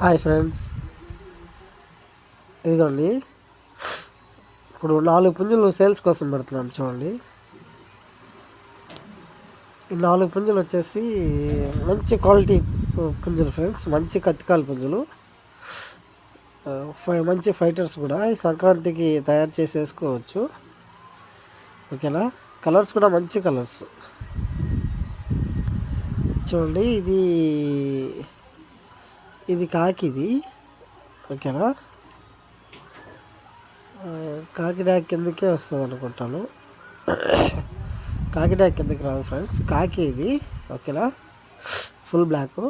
Hi friends. ఇదిగోండి. ఇప్పుడు నాలుగు పుంజులు సేల్స్ కోసం పెడుతున్నాను చూడండి. ఈ నాలుగు పుంజులు వచ్చేసి మంచి క్వాలిటీ పుంజులు ఫ్రెండ్స్. మంచి కత్తికాల పుంజులు. ఫై- మంచి ఫైటర్స్ కూడా ఈ సంక్రాంతికి తయారు చేసి వేసుకోవచ్చు ఓకేనా? కలర్స్ కూడా మంచి కలర్స్. చూడండి ఇది ఇది కాకిది. ఓకేనా? కాకిడా కాకినాడ కిందకే వస్తుంది అనుకుంటాను. కాకినాడ కిందకి రాదు ఫ్రెండ్స్. కాకి ఇది. ఓకేనా? Full black.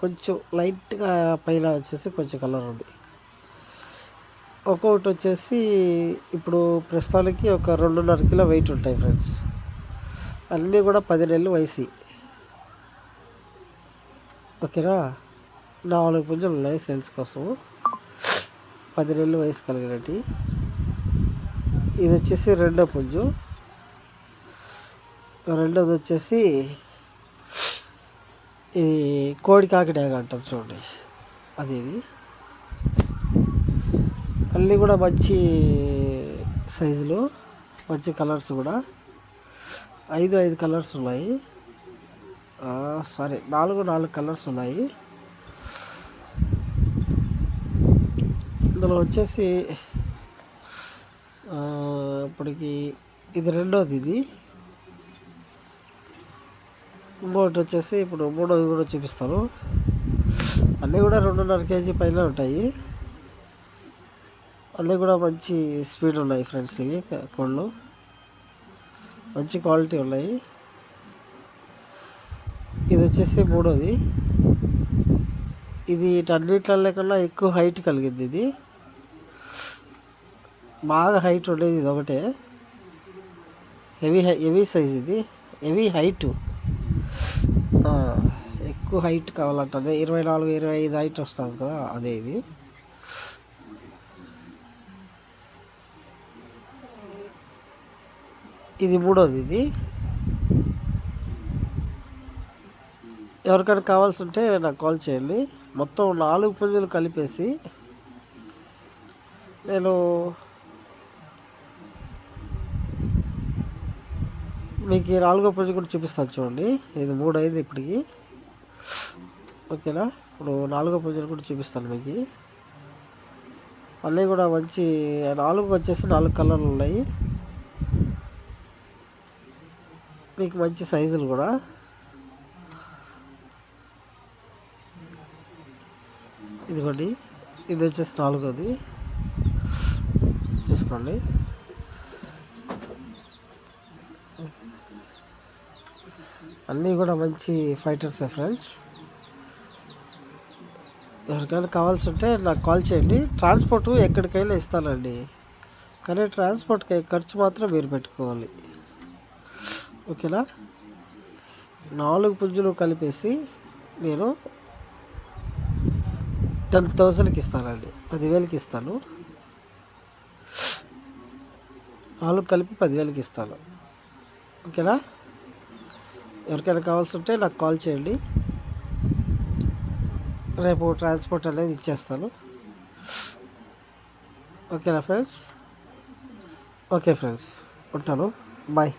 కొంచెం లైట్గా పైన వచ్చేసి కొంచెం కలర్ ఉంది. ఒక్కొక్కటి వచ్చేసి ఇప్పుడు ప్రస్తుతానికి ఒక రెండున్నర కిలో వెయిట్ ఉంటాయి ఫ్రెండ్స్. అన్నీ కూడా పది నెలలు వయసు. ఓకేనా? నాలుగు పుంజులు ఉన్నాయి కోసము కోసం. పది నెలలు వయసు కలిగినట్టు ఇది వచ్చేసి రెండో పుంజు. రెండోది వచ్చేసి ఇది కోడి కాకిడాగ అంటారు చూడండి. అది ఇది అన్నీ కూడా మంచి సైజులు మంచి కలర్స్ కూడా. ఐదు ఐదు కలర్స్ ఉన్నాయి. సారీ నాలుగు నాలుగు కలర్స్ ఉన్నాయి. ఇందులో వచ్చేసి ఇప్పటికి ఇది రెండోది ఇది. ఇంకోటి వచ్చేసి ఇప్పుడు మూడోది కూడా చూపిస్తాను. అన్నీ కూడా రెండున్నర కేజీ పైన ఉంటాయి. అన్నీ కూడా మంచి స్పీడ్ ఉన్నాయి ఫ్రెండ్స్ ఇవి కోళ్ళు. మంచి క్వాలిటీ ఉన్నాయి. ఇది వచ్చేసి మూడోది. ఇది అన్నిట్లలో కన్నా ఎక్కువ హైట్ కలిగింది ఇది. బాగా హైట్ ఉండేది ఇది ఒకటే. హెవీ హెవీ సైజ్ ఇది. హెవీ హైట్ ఎక్కువ హైట్ కావాలంటే ఇరవై నాలుగు ఇరవై ఐదు హైట్ వస్తుంది కదా అదే ఇది. ఇది మూడోది ఇది. ఎవరికైనా కావాల్సి ఉంటే నాకు కాల్ చేయండి. మొత్తం నాలుగు పుంజులు కలిపేసి నేను మీకు ఈ నాలుగో పుంజు కూడా చూపిస్తాను చూడండి. ఇది మూడు అయింది ఇప్పటికి. ఓకేనా? ఇప్పుడు నాలుగో పుంజులు కూడా చూపిస్తాను మీకు. అన్నీ కూడా మంచి నాలుగు వచ్చేసి నాలుగు కలర్లు ఉన్నాయి. మీకు మంచి సైజులు కూడా. ఇదిగోండి. ఇది వచ్చేసి నాలుగోది. చూసుకోండి. అన్నీ కూడా మంచి ఫైటర్స్ ఫ్రెండ్స్ ఎవరికైనా కావాల్సి ఉంటే నాకు కాల్ చేయండి. ట్రాన్స్పోర్ట్ ఎక్కడికైనా ఇస్తానండి. కానీ ట్రాన్స్పోర్ట్కి ఖర్చు మాత్రం మీరు పెట్టుకోవాలి. ఓకేనా? నాలుగు పుంజులు కలిపేసి నేను టెన్ థౌజండ్కి ఇస్తానండి. పదివేలకి ఇస్తాను. నాలుగు కలిపి పదివేలకి ఇస్తాను. ఓకేనా? ఎవరికైనా కావాల్సి ఉంటే నాకు కాల్ చేయండి. రేపు ట్రాన్స్పోర్ట్ అనేది ఇచ్చేస్తాను. ఓకేనా ఫ్రెండ్స్? Okay friends. ఉంటాను. బాయ్.